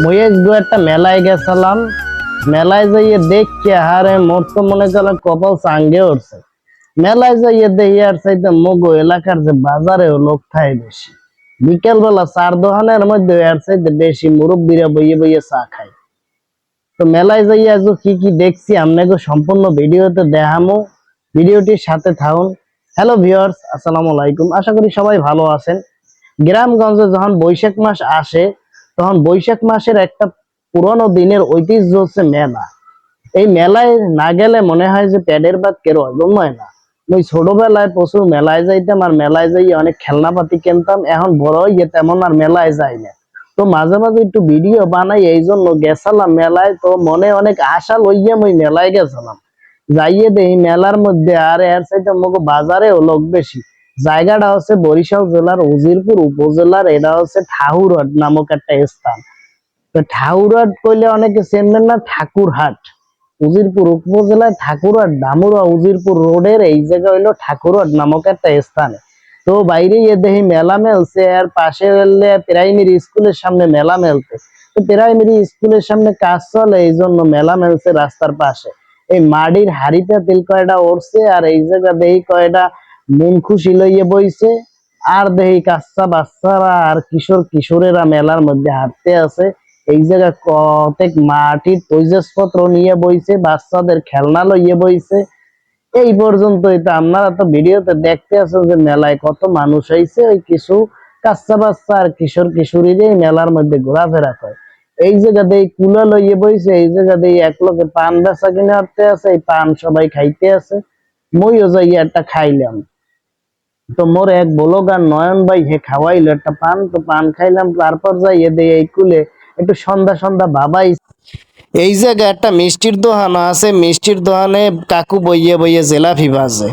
মহেশ দু একটা মেলায় গেছিলাম। মেলায় যাইয়ে দেখছি হারে মোর তো মনে করেন কপাল চাঙ্গে উঠছে। মেলায় যাইয়ে দেখি আর চাইতে মগো এলাকার যে বাজারে লোক খাই বেশি। বিকেল বেলা চার দোকানের মধ্যে এর চাইতে বেশি মুরব্বীরা বইয়ে বইয়ে চা খায়। তো মেলায় যাইয়ে আজ কি কি দেখছি আপনাকে সম্পূর্ণ ভিডিওতে দেখামো। ভিডিওটির সাথে থাকুন। হ্যালো ভিউয়ার্স, আসসালামু আলাইকুম। আশা করি সবাই ভালো আছেন। গ্রামগঞ্জে যখন বৈশাখ মাস আসে তখন বৈশাখ মাসের একটা পুরনো দিনের ঐতিহ্য হচ্ছে মেলা। এই মেলায় না গেলে মনে হয় যে প্যাডের বাদ কেরো হজম হয় না? ওই ছোটবেলায় প্রচুর মেলায় যাইতাম আর মেলায় যাই অনেক খেলনাপাতি কিনতাম, এখন বড় হয়ে তেমন আর মেলায় যাই না। তো মাঝে মাঝে একটু ভিডিও বানাই এই জন্য গেছিলাম মেলায়, তো মনে অনেক আশা লইয়া মই মেলায় গেছিলাম। যাইয়ে দেখি মেলার মধ্যে আর এর সাইডে মগো বাজারেও লোক বেশি। জায়গাটা হচ্ছে বরিশাল জেলার উজিরপুর উপজেলার, এটা হচ্ছে ঠাহুরহাট নামক একটা স্থান। তো ঠাকুরহাট কইলে অনেকে চেনবেন না, ঠাকুরহাট। উজিরপুর উপজেলায় ঠাকুরহাট, ডামুরা উজিরপুর রোডের এই জায়গা হইল ঠাকুরহাট নামক একটা স্থানে। তো বাইরে গিয়ে দেখি মেলা মেলছে, আর পাশে এলে প্রাইমারি স্কুলের সামনে মেলা মেলতে তো প্রাইমারি স্কুলের সামনে কাজ চলে এই জন্য মেলা মেলছে রাস্তার পাশে। এই মাটির হাড়িটা তেল কয়টা উঠছে আর এই জায়গা দেখি কয়টা মন খুশি লইয়ে বইছে, আর দেখি কাচ্চা বাচ্চারা আর কিশোর কিশোরেরা মেলার মধ্যে হাঁটতে আছে। এই জায়গায় কতক মাটির তৈজসপত্র নিয়ে বইছে, বাচ্চাদের খেলনা লইয়ে বইছে। এই পর্যন্তই তো আপনারা তো ভিডিওতে দেখতে আছেন যে মেলায় কত মানুষ হয়েছে ওই কিছু কাচ্চা বাচ্চা আর কিশোর কিশোরীরা এই মেলার মধ্যে ঘোরাফেরা করে। এই জায়গা দিয়ে কুলা লইয়ে বইছে, এই জায়গা দিয়ে এক লোকে পান বেচা কিনে হাঁটতে আছে, এই পান সবাই খাইতে আছে। মইও যাই একটা খাইলাম। তো মোর এক বলগার নয়ন ভাই হে খাওয়াইলো, একটা পান, তো পান খাইলাম, তারপর যাইয়ে দিয়ে এই কুলে একটু সন্ধ্যা সন্ধ্যা বাবাই। এই জায়গায় একটা মিষ্টির দোকান আছে, মিষ্টির দোকানে কাকু বইয়ে বইয়ে জেলাফি বাজে।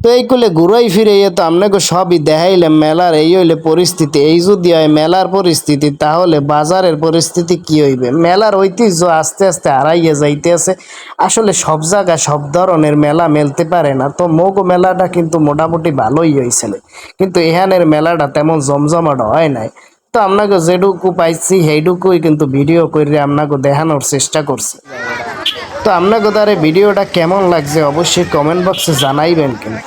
তো এই কুলে ঘুরাই ফিরে তো আপনাকে সবই দেখাইলাম মেলার এই হইলে পরিস্থিতি। এই যদি হয় মেলার পরিস্থিতি, তাহলে বাজারের পরিস্থিতি কি হইবে? মেলার ঐতিহ্য আস্তে আস্তে হারাইয়ে যাইতেছে। আসলে সব জায়গায় সব ধরনের মেলা মেলতে পারে না। তো মগ মেলাটা কিন্তু মোটামুটি ভালোই হয়েছিল কিন্তু এখানের মেলাটা তেমন জমজমাট হয় নাই। তো আপনাকে যেটুকু পাইছি সেইটুকুই কিন্তু ভিডিও করে আপনাকে দেখানোর চেষ্টা করছি। তো আপনাকে তার ভিডিওটা কেমন লাগছে অবশ্যই কমেন্ট বক্সে জানাইবেন কিন্তু।